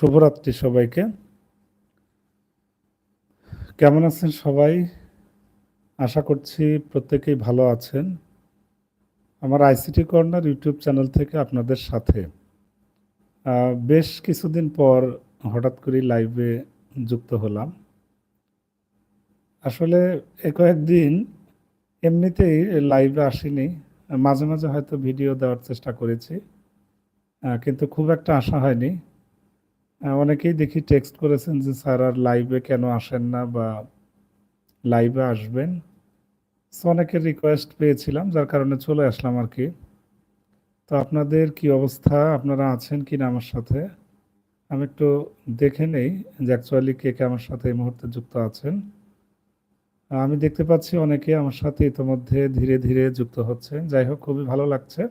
শুভরাত্রি সবাইকে। কেমন আছেন সবাই? আশা করছি প্রত্যেকেই ভালো আছেন। আমার আইসিটি কর্নার ইউটিউব চ্যানেল থেকে আপনাদের সাথে। বেশ কিছুদিন পর হঠাৎ করে লাইভে যুক্ত হলাম। আসলে এ কয়েকদিন এমনিতেই লাইভে আসিনি। মাঝে মাঝে হয়তো ভিডিও দেওয়ার চেষ্টা করেছি। কিন্তু খুব একটা আশা হয়নি। অনেকেই দেখি টেক্সট করেছেন যে, স্যার, আর লাইভে কেন আসেন না বা লাইভে আসবেন? সো অনেকের রিকোয়েস্ট পেয়েছিলাম, যার কারণে চলে আসলাম আর কি। তো আপনাদের কি অবস্থা? আপনারা আছেন কি না আমার সাথে? আমি একটু দেখে নেই যে অ্যাকচুয়ালি কে কে আমার সাথে এই মুহূর্তে যুক্ত আছেন। আমি দেখতে পাচ্ছি অনেকে আমার সাথে ইতোমধ্যে ধীরে ধীরে যুক্ত হচ্ছেন। যাই হোক, খুবই ভালো লাগছে।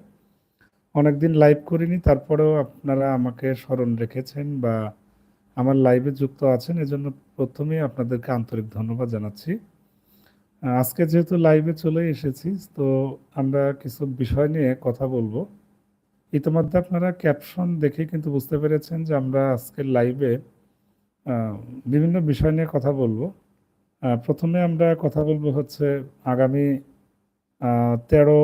অনেকদিন লাইভ করিনি, তারপরেও আপনারা আমাকে স্মরণ রেখেছেন বা আমার লাইভে যুক্ত আছেন, এজন্য প্রথমেই আপনাদেরকে আন্তরিক ধন্যবাদ জানাচ্ছি। আজকে যেহেতু লাইভে চলে এসেছি, তো আমরা কিছু বিষয় নিয়ে কথা বলব। ইতিমধ্যে আপনারা ক্যাপশন দেখে কিন্তু বুঝতে পেরেছেন যে আমরা আজকের লাইভে বিভিন্ন বিষয় নিয়ে কথা বলব। প্রথমে আমরা কথা বলব হচ্ছে আগামী তেরো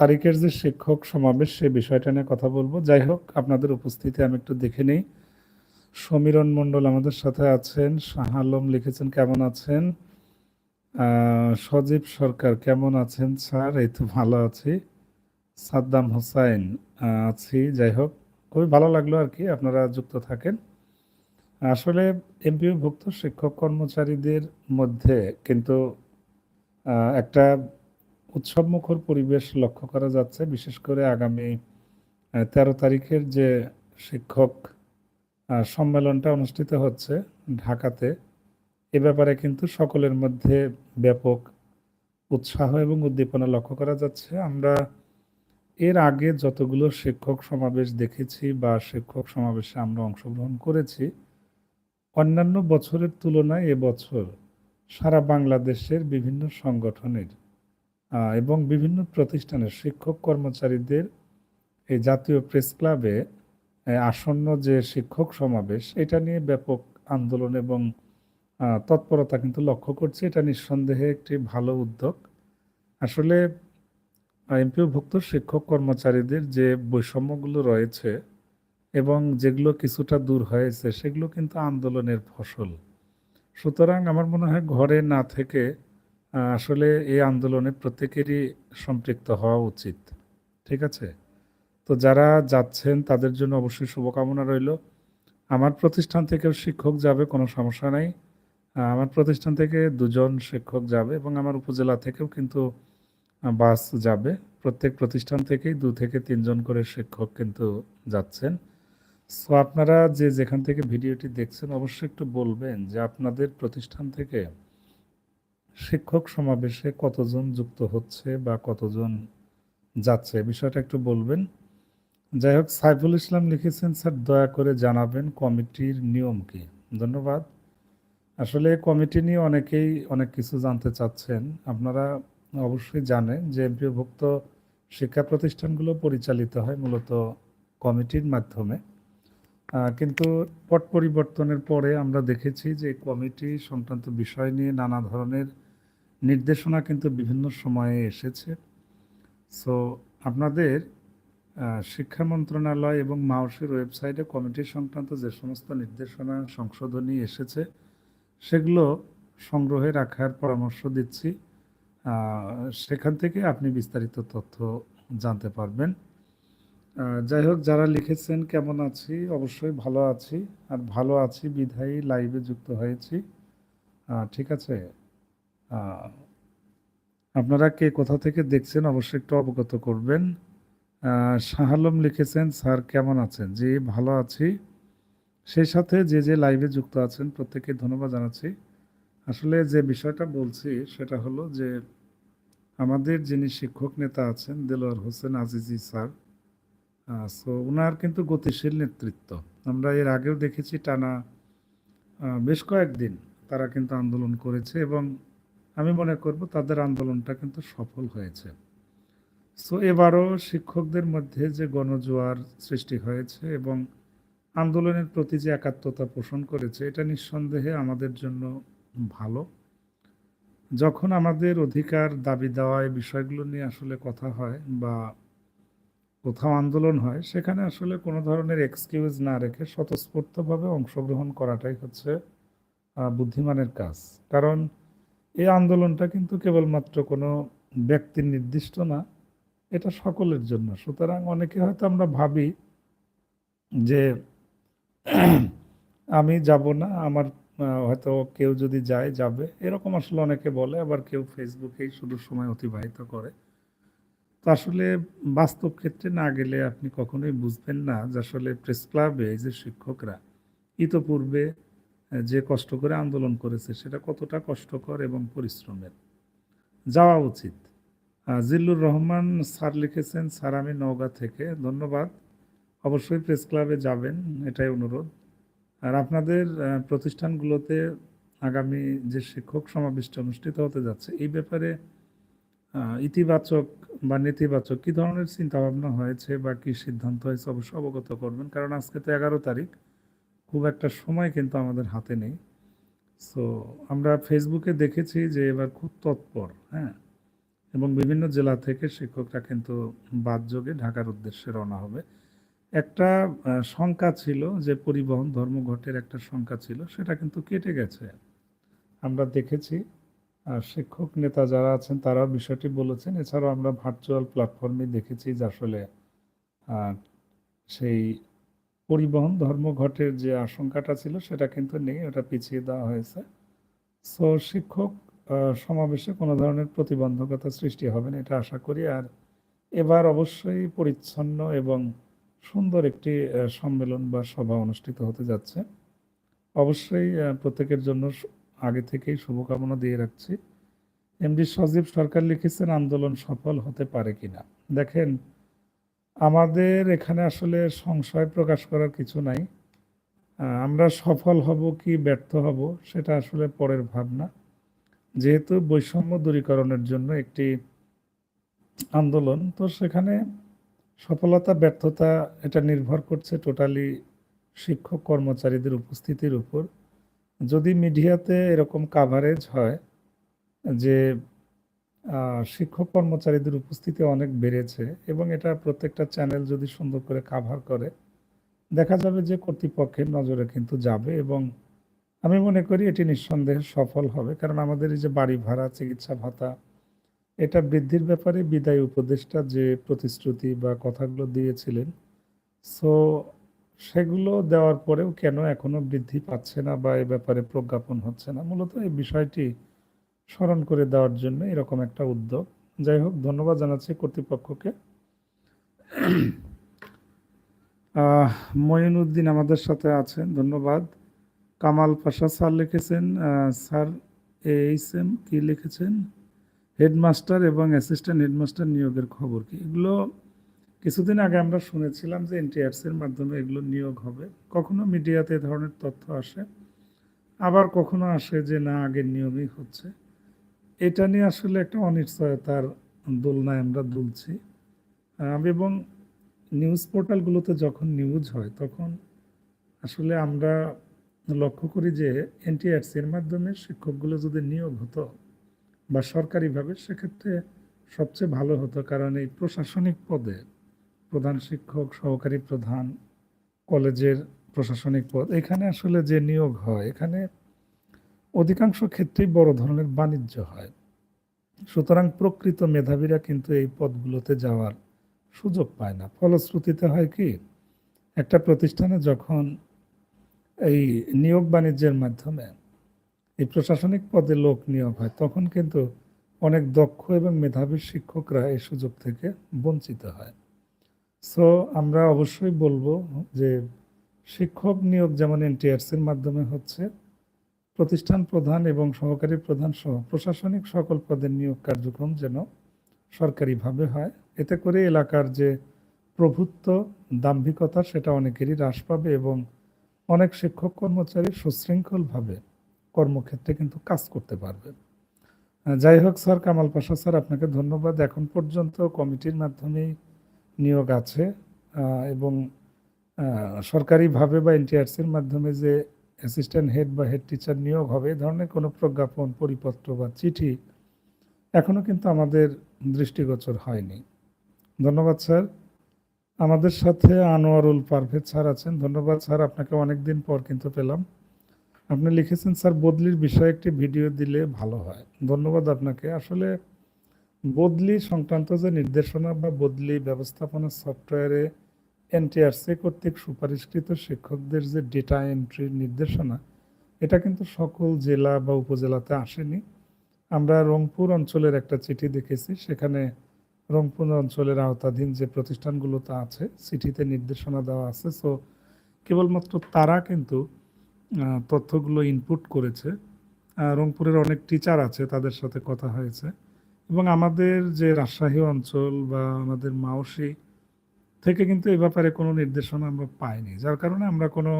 তারিখের যে শিক্ষক সমাবেশ, সে বিষয়টা নিয়ে কথা বলব। যাই হোক, আপনাদের উপস্থিতি আমি একটু দেখে নিই। সমীরণ মণ্ডল আমাদের সাথে আছেন। শাহ আলম লিখেছেন, কেমন আছেন? সজীব সরকার, কেমন আছেন স্যার? এই তো ভালো আছি। সাদ্দাম হোসাইন আছি। যাই হোক, খুবই ভালো লাগল আর কি, আপনারা যুক্ত থাকেন। আসলে এমপিওভুক্ত শিক্ষক কর্মচারীদের মধ্যে কিন্তু একটা উৎসবমুখর পরিবেশ লক্ষ্য করা যাচ্ছে, বিশেষ করে আগামী তেরো তারিখের যে শিক্ষক সম্মেলনটা অনুষ্ঠিত হচ্ছে ঢাকাতে। এ ব্যাপারে কিন্তু সকলের মধ্যে ব্যাপক উৎসাহ এবং উদ্দীপনা লক্ষ্য করা যাচ্ছে। আমরা এর আগে যতগুলো শিক্ষক সমাবেশ দেখেছি বা শিক্ষক সমাবেশে আমরা অংশগ্রহণ করেছি, অন্যান্য বছরের তুলনায় এবছর সারা বাংলাদেশের বিভিন্ন সংগঠনের এবং বিভিন্ন প্রতিষ্ঠানের শিক্ষক কর্মচারীদের এই জাতীয় প্রেস ক্লাবে আসন্ন যে শিক্ষক সমাবেশ, এটা নিয়ে ব্যাপক আন্দোলন এবং তৎপরতা কিন্তু লক্ষ্য করছি। এটা নিঃসন্দেহে একটি ভালো উদ্যোগ। আসলে এমপিওভুক্ত শিক্ষক কর্মচারীদের যে বৈষম্যগুলো রয়েছে এবং যেগুলো কিছুটা দূর হয়েছে, সেগুলো কিন্তু আন্দোলনের ফসল। সুতরাং আমার মনে হয় ঘরে না থেকে আসলে এই আন্দোলনে প্রত্যেকেরই সম্পৃক্ত হওয়া উচিত, ঠিক আছে? তো যারা যাচ্ছেন, তাদের জন্য অবশ্যই শুভকামনা রইল। আমার প্রতিষ্ঠান থেকেও শিক্ষক যাবে, কোনো সমস্যা নাই। আমার প্রতিষ্ঠান থেকে দুজন শিক্ষক যাবে এবং আমার উপজেলা থেকেও কিন্তু বাস যাবে। প্রত্যেক প্রতিষ্ঠান থেকেই দু থেকে তিনজন করে শিক্ষক কিন্তু যাচ্ছেন। সো আপনারা যে যেখান থেকে ভিডিওটি দেখছেন, অবশ্যই একটু বলবেন যে আপনাদের প্রতিষ্ঠান থেকে শিক্ষক সমাবেশে কতজন যুক্ত হচ্ছে বা কতজন যাচ্ছে? বিষয়টা একটু বলবেন। যাই হোক, সাইফুল ইসলাম লিখেছেন, স্যার, দয়া করে জানাবেন কমিটির নিয়ম কি? ধন্যবাদ। আসলে কমিটি নিয়ে অনেকেই অনেক কিছু জানতে চাচ্ছেন। আপনারা অবশ্যই জানেন যে এমপিওভুক্ত শিক্ষা প্রতিষ্ঠানগুলো পরিচালিত হয় মূলত কমিটির মাধ্যমে। কিন্তু পট পরিবর্তনের পরে আমরা দেখেছি যে কমিটি সংক্রান্ত বিষয় নিয়ে নানা ধরনের নির্দেশনা কিন্তু বিভিন্ন সময়ে এসেছে। সো আপনাদের শিক্ষা মন্ত্রণালয় এবং মাওসির ওয়েবসাইটে কমিটি সংক্রান্ত যে সমস্ত নির্দেশনা সংশোধনী এসেছে, সেগুলো সংগ্রহে রাখার পরামর্শ দিচ্ছি। সেখান থেকে আপনি বিস্তারিত তথ্য জানতে পারবেন। যাই হোক, যারা লিখেছেন কেমন আছি? অবশ্যই ভালো আছি। আর ভালো আছি, বিধায়ী লাইভে যুক্ত হয়েছি। ঠিক আছে? আপনারা কে কোথা থেকে দেখছেন অবশ্যই একটু অবগত করবেন। আহ, শাহ আলম লিখেছেন স্যার কেমন আছেন? জি ভালো আছি। সেই সাথে যে যে লাইভে যুক্ত আছেন প্রত্যেককে ধন্যবাদ জানাচ্ছি। আসলে যে বিষয়টা বলছি সেটা হলো যে আমাদের যিনি শিক্ষক নেতা আছেন দেলোয়ার হোসেন আজিজি স্যার সো ওনার কিন্তু গতিশীল নেতৃত্ব। আমরা এর আগেও দেখেছি টানা বেশ কয়েকদিন তারা কিন্তু আন্দোলন করেছে এবং আমি মনে করব তাদের আন্দোলনটা কিন্তু সফল হয়েছে। সো এবারও শিক্ষকদের মধ্যে যে গণজোয়ার সৃষ্টি হয়েছে এবং আন্দোলনের প্রতি যে একাত্মতা পোষণ করেছে, এটা নিঃসন্দেহে আমাদের জন্য ভালো। যখন আমাদের অধিকার দাবি দেওয়া এই বিষয়গুলো নিয়ে আসলে কথা হয় বা কোথাও আন্দোলন হয়, সেখানে আসলে কোনো ধরনের এক্সকিউজ না রেখে স্বতঃস্ফূর্তভাবে অংশগ্রহণ করাটাই হচ্ছে বুদ্ধিমানের কাজ। কারণ এই আন্দোলনটা কিন্তু কেবলমাত্র কোনো ব্যক্তির নির্দিষ্ট না, এটা সকলের জন্য। সুতরাং অনেকে হয়তো আমরা ভাবি যে আমি যাব না, আমার হয়তো কেউ যদি যায়, যাবে। এরকম আসলে অনেকে বলে, আবার কেউ ফেসবুকেই শুধু সময় অতিবাহিত করে। তো আসলে বাস্তব ক্ষেত্রে না গেলে আপনি কখনোই বুঝবেন না যে আসলে প্রেস ক্লাবে এই যে শিক্ষকরা, ইতোপূর্বে যে কষ্ট করে আন্দোলন করেছে, সেটা কতটা কষ্টকর এবং পরিশ্রমের? যাওয়া উচিত। জিল্লুর রহমান স্যার লিখেছেন, স্যার, আমি নওগাঁ থেকে। ধন্যবাদ। অবশ্যই প্রেস ক্লাবে যাবেন, এটাই অনুরোধ। আর আপনাদের প্রতিষ্ঠানগুলোতে আগামী যে শিক্ষক সমাবেশটা অনুষ্ঠিত হতে যাচ্ছে, এই ব্যাপারে ইতিবাচক বা নেতিবাচক কী ধরনের চিন্তাভাবনা হয়েছে বা কী সিদ্ধান্ত হয়েছে, অবশ্যই অবগত করবেন। কারণ আজকে তো এগারো তারিখ। খুব একটা সময় কিন্তু আমাদের হাতে নেই। সো আমরা ফেসবুকে দেখেছি যে এবার খুব তৎপর হ্যাঁ? এবং বিভিন্ন জেলা থেকে শিক্ষকরা কিন্তু বাদযোগে ঢাকার উদ্দেশ্যে রওনা হবে। একটা শঙ্কা ছিল যে পরিবহন ধর্মঘটের একটা শঙ্কা ছিল, সেটা কিন্তু কেটে গেছে। আমরা দেখেছি শিক্ষক নেতা যারা আছেন, তারাও বিষয়টি বলেছেন। এছাড়াও আমরা ভার্চুয়াল প্ল্যাটফর্মে দেখেছি যে আসলে সেই পরিবহন ধর্মঘটের যে আশঙ্কাটা ছিল সেটা কিন্তু নেই, ওটা পিছিয়ে দেওয়া হয়েছে। সো শিক্ষক সমাবেশে কোনো ধরনের প্রতিবন্ধকতা সৃষ্টি হবে না, এটা আশা করি। আর এবার অবশ্যই পরিচ্ছন্ন এবং সুন্দর একটি সম্মেলন বা সভা অনুষ্ঠিত হতে যাচ্ছে। অবশ্যই প্রত্যেকের জন্য আগে থেকেই শুভকামনা দিয়ে রাখছি। এমডি সজীব সরকার লিখেছেন, আন্দোলন সফল হতে পারে কিনা। দেখেন আমাদের এখানে আসলে সংশয় প্রকাশ করার কিছু নাই। আমরা সফল হব কি ব্যর্থ হব সেটা আসলে পরের ভাবনা। যেহেতু বৈষম্য দূরীকরণের জন্য একটি আন্দোলন, তো সেখানে সফলতা, ব্যর্থতা এটা নির্ভর করছে টোটালি শিক্ষক কর্মচারীদের উপস্থিতির উপর। যদি মিডিয়াতে এরকম কাভারেজ হয় যে শিক্ষক কর্মচারীদের উপস্থিতি অনেক বেড়েছে এবং এটা প্রত্যেকটা চ্যানেল যদি সুন্দর করে কাভার করে, দেখা যাবে যে কর্তৃপক্ষের নজরে কিন্তু যাবে এবং আমি মনে করি এটি নিঃসন্দেহে সফল হবে। কারণ আমাদের এই যে বাড়ি ভাড়া, চিকিৎসা ভাতা, এটা বৃদ্ধির ব্যাপারে বিদায়ী উপদেষ্টা যে প্রতিশ্রুতি বা কথাগুলো দিয়েছিলেন সো সেগুলো দেওয়ার পরেও কেন এখনও বৃদ্ধি পাচ্ছে না বা এ ব্যাপারে প্রজ্ঞাপন হচ্ছে না? মূলত এই বিষয়টি স্মরণ করে দেওয়ার জন্য এরকম একটা উদ্যোগ। যাই হোক, ধন্যবাদ জানাচ্ছি কর্তৃপক্ষকে। মঈনুদ্দিন আমাদের সাথে আছেন, ধন্যবাদ। কামাল পাশা স্যার লিখেছেন স্যার এইচ এম কি লিখেছেন? হেডমাস্টার এবং অ্যাসিস্ট্যান্ট হেডমাস্টার নিয়োগের খবর কি? এগুলো কিছুদিন আগে আমরা শুনেছিলাম যে এনটিআরসি এর মাধ্যমে এগুলো নিয়োগ হবে। কখনো মিডিয়াতে এ ধরনের তথ্য আসে, আবার কখনো আসে যে না, আগের নিয়মই হচ্ছে। এটা নিয়ে আসলে একটা অনিশ্চয়তার দোলনায় আমরা দুলছি। এবং নিউজ পোর্টালগুলোতে যখন নিউজ হয়, তখন আসলে আমরা লক্ষ্য করি যে এনটিআরসি এর মাধ্যমে শিক্ষকগুলো যদি নিয়োগ হতো বা সরকারিভাবে, সেক্ষেত্রে সবচেয়ে ভালো হতো। কারণ এই প্রশাসনিক পদে প্রধান শিক্ষক, সহকারী প্রধান, কলেজের প্রশাসনিক পদ, এখানে আসলে যে নিয়োগ হয়, এখানে অধিকাংশ ক্ষেত্রেই বড় ধরনের বাণিজ্য হয়। সুতরাং প্রকৃত মেধাবীরা কিন্তু এই পদগুলোতে যাওয়ার সুযোগ পায় না। ফলশ্রুতিতে হয় কি, একটা প্রতিষ্ঠানে যখন এই নিয়োগ বাণিজ্যের মাধ্যমে এই প্রশাসনিক পদে লোক নিয়োগ হয়, তখন কিন্তু অনেক দক্ষ এবং মেধাবী শিক্ষকরা এই সুযোগ থেকে বঞ্চিত হয়। সো আমরা অবশ্যই বলব যে শিক্ষক নিয়োগ যেমন এনটিআরসির মাধ্যমে হচ্ছে প্রতিষ্ঠান প্রধান এবং সহকারী প্রধান সহ প্রশাসনিক সকল পদের নিয়োগ কার্যক্রম যেন সরকারিভাবে হয়। এতে করে এলাকার যে প্রভুত্ব, দাম্ভিকতা, সেটা অনেকেরই হ্রাস পাবে এবং অনেক শিক্ষক কর্মচারী সুশৃঙ্খলভাবে কর্মক্ষেত্রে কিন্তু কাজ করতে পারবে। যাই হোক স্যার, কামাল পাশা স্যার, আপনাকে ধন্যবাদ। এখন পর্যন্ত কমিটির মাধ্যমেই নিয়োগ আছে এবং সরকারিভাবে বা এনটিআরসির মাধ্যমে যে অ্যাসিস্ট্যান্ট হেড বা হেড টিচার নিয়োগ হবে, এ ধরনের কোনো প্রজ্ঞাপন, পরিপত্র বা চিঠি এখনও কিন্তু আমাদের দৃষ্টিগোচর হয়নি। ধন্যবাদ স্যার। আমাদের সাথে আনোয়ারুল পারভেজ স্যার আছেন। ধন্যবাদ স্যার, আপনাকে অনেক দিন পর কিন্তু পেলাম। আপনি লিখেছেন, স্যার, বদলির বিষয়ে একটি ভিডিও দিলে ভালো হয়। ধন্যবাদ আপনাকে। আসলে বদলি সংক্রান্ত যে নির্দেশনা বা বদলি ব্যবস্থাপনা সফটওয়্যারে এনটিআরসি কর্তৃক সুপারিশকৃত শিক্ষকদের যে ডেটা এন্ট্রির নির্দেশনা, এটা কিন্তু সকল জেলা বা উপজেলাতে আসেনি। আমরা রংপুর অঞ্চলের একটা চিঠি দেখেছি, সেখানে রংপুর অঞ্চলের আওতাধীন যে প্রতিষ্ঠানগুলোতে আছে, চিঠিতে নির্দেশনা দেওয়া আছে। সো কেবলমাত্র তারা কিন্তু তথ্যগুলো ইনপুট করেছে। রংপুরের অনেক টিচার আছে, তাদের সাথে কথা হয়েছে। এবং আমাদের যে রাজশাহী অঞ্চল বা আমাদের মাওসি থেকে কিন্তু এ ব্যাপারে কোনো নির্দেশনা আমরা পাইনি। যার কারণে আমরা কোনো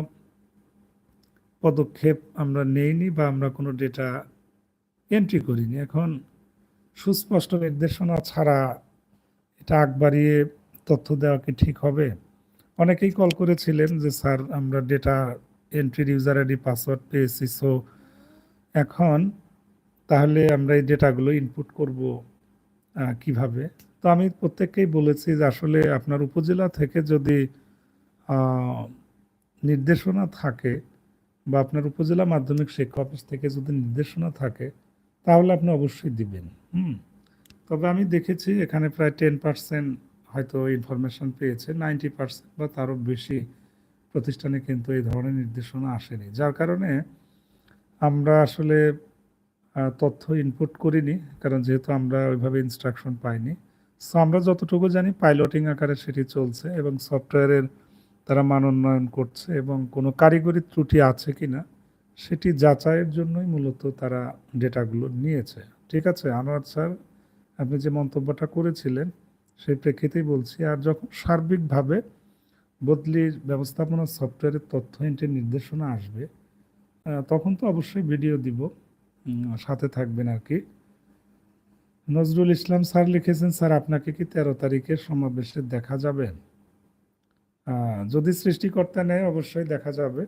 পদক্ষেপ আমরা নেইনি বা আমরা কোনো ডেটা এন্ট্রি করিনি। এখন সুস্পষ্ট নির্দেশনা ছাড়া এটা আগ বাড়িয়ে তথ্য দেওয়া কি ঠিক হবে? অনেকেই কল করেছিলেন যে, স্যার, আমরা ডেটা এন্ট্রির ইউজার আইডি পাসওয়ার্ড পেয়েছি সো এখন তাহলে আমরা এই ডেটাগুলো ইনপুট করব কীভাবে? তো আমি প্রত্যেককেই বলেছি যে আসলে আপনার উপজেলা থেকে যদি নির্দেশনা থাকে বা আপনার উপজেলা মাধ্যমিক শিক্ষা অফিস থেকে যদি নির্দেশনা থাকে, তাহলে আপনি অবশ্যই দিবেন, হুম? তবে আমি দেখেছি এখানে প্রায় টেন পার্সেন্ট হয়তো ইনফরমেশন পেয়েছে নাইনটি পার্সেন্ট বা তারও বেশি প্রতিষ্ঠানে কিন্তু এই ধরনের নির্দেশনা আসেনি। যার কারণে আমরা আসলে তথ্য ইনপুট করিনি, কারণ যেহেতু আমরা ওইভাবে ইনস্ট্রাকশন পাইনি। সো আমরা যতটুকু জানি পাইলটিং আকারে সেটি চলছে এবং সফটওয়্যারের তারা মান উন্নয়ন করছে এবং কোনো কারিগরি ত্রুটি আছে কি না সেটি যাচাইয়ের জন্যই মূলত তারা ডেটাগুলো নিয়েছে। ঠিক আছে, আনোয়ার স্যার, আপনি যে মন্তব্যটা করেছিলেন সেই প্রেক্ষিতেই বলছি, আর যখন সার্বিকভাবে বদলির ব্যবস্থাপনা সফটওয়্যারের তথ্য এন্ট্রির নির্দেশনা আসবে তখন তো অবশ্যই ভিডিও দিব সাথে থাকবেন আর কি। নজরুল ইসলাম স্যার লিখেছেন, স্যার, আপনাকে কি তেরো তারিখের সমাবেশে দেখা যাবে? যদি সৃষ্টিকর্তা নেয়, অবশ্যই দেখা যাবে।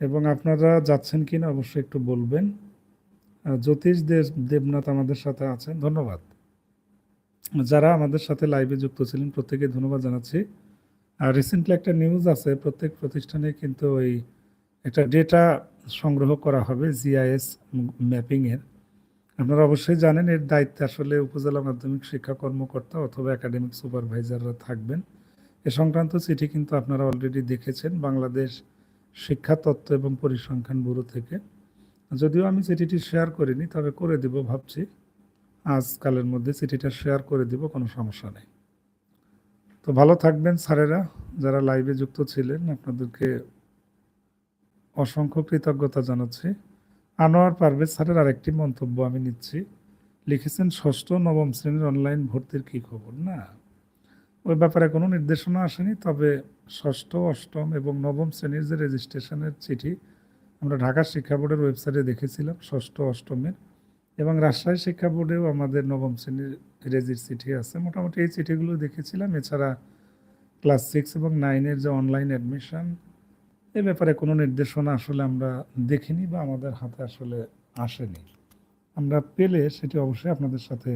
এবং আপনারা যাচ্ছেন কি না অবশ্যই একটু বলবেন। জ্যোতিষ দেব, দেবনাথ আমাদের সাথে আছেন। ধন্যবাদ। যারা আমাদের সাথে লাইভে যুক্ত ছিলেন প্রত্যেকে ধন্যবাদ জানাচ্ছি। আর রিসেন্টলি একটা নিউজ আছে, প্রত্যেক প্রতিষ্ঠানে কিন্তু ওই একটা ডেটা সংগ্রহ করা হবে জিআইএস ম্যাপিংয়ের আপনারা অবশ্যই জানেন এর দায়িত্বে আসলে উপজেলা মাধ্যমিক শিক্ষা কর্মকর্তা অথবা একাডেমিক সুপারভাইজাররা থাকবেন। এ সংক্রান্ত চিঠি কিন্তু আপনারা অলরেডি দেখেছেন বাংলাদেশ শিক্ষা তত্ত্ব এবং পরিসংখ্যান ব্যুরো থেকে। যদিও আমি চিঠিটি শেয়ার করিনি, তবে করে দিব ভাবছি। আজকালের মধ্যে চিঠিটা শেয়ার করে দিব, কোনো সমস্যা নেই। তো ভালো থাকবেন স্যারেরা, যারা লাইভে যুক্ত ছিলেন, আপনাদেরকে অসংখ্য কৃতজ্ঞতা জানাচ্ছি। আনোয়ার পারভেজ স্যারের আরেকটি মন্তব্য আমি নিচ্ছি। লিখেছেন, ষষ্ঠ নবম শ্রেণির অনলাইন ভর্তির কী খবর? না, ওই ব্যাপারে কোনো নির্দেশনা আসেনি, তবে ষষ্ঠ, অষ্টম এবং নবম শ্রেণির যে রেজিস্ট্রেশনের চিঠি, আমরা ঢাকা শিক্ষা বোর্ডের ওয়েবসাইটে দেখেছিলাম, ষষ্ঠ, অষ্টমের, এবং রাজশাহী শিক্ষা বোর্ডেও আমাদের নবম শ্রেণির রেজির চিঠি আছে। মোটামুটি এই চিঠিগুলো দেখেছিলাম। এছাড়া ক্লাস সিক্স এবং নাইনের যে অনলাইন অ্যাডমিশন এ ব্যাপারে কোনো নির্দেশনা আসলে আমরা দেখিনি বা আমাদের হাতে আসলে আসেনি। আমরা পেলে সেটি অবশ্যই আপনাদের সাথে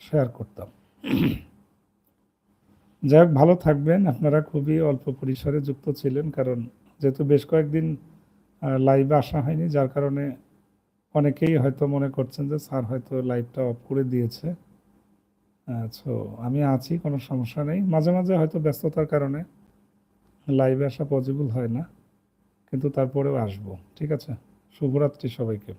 শেয়ার করতাম। যাই হোক, ভালো থাকবেন। আপনারা খুবই অল্প পরিসরে যুক্ত ছিলেন কারণ যেহেতু বেশ কয়েকদিন লাইভে আসা হয়নি, যার কারণে অনেকেই হয়তো মনে করছেন যে স্যার হয়তো লাইভটা অফ করে দিয়েছে। সো আমি আছি, কোনো সমস্যা নেই। মাঝে মাঝে হয়তো ব্যস্ততার কারণে লাইভে আসা পসিবল হয় না কিন্তু তারপরেও আসব ঠিক আছে? শুভরাত্রি সবাইকে।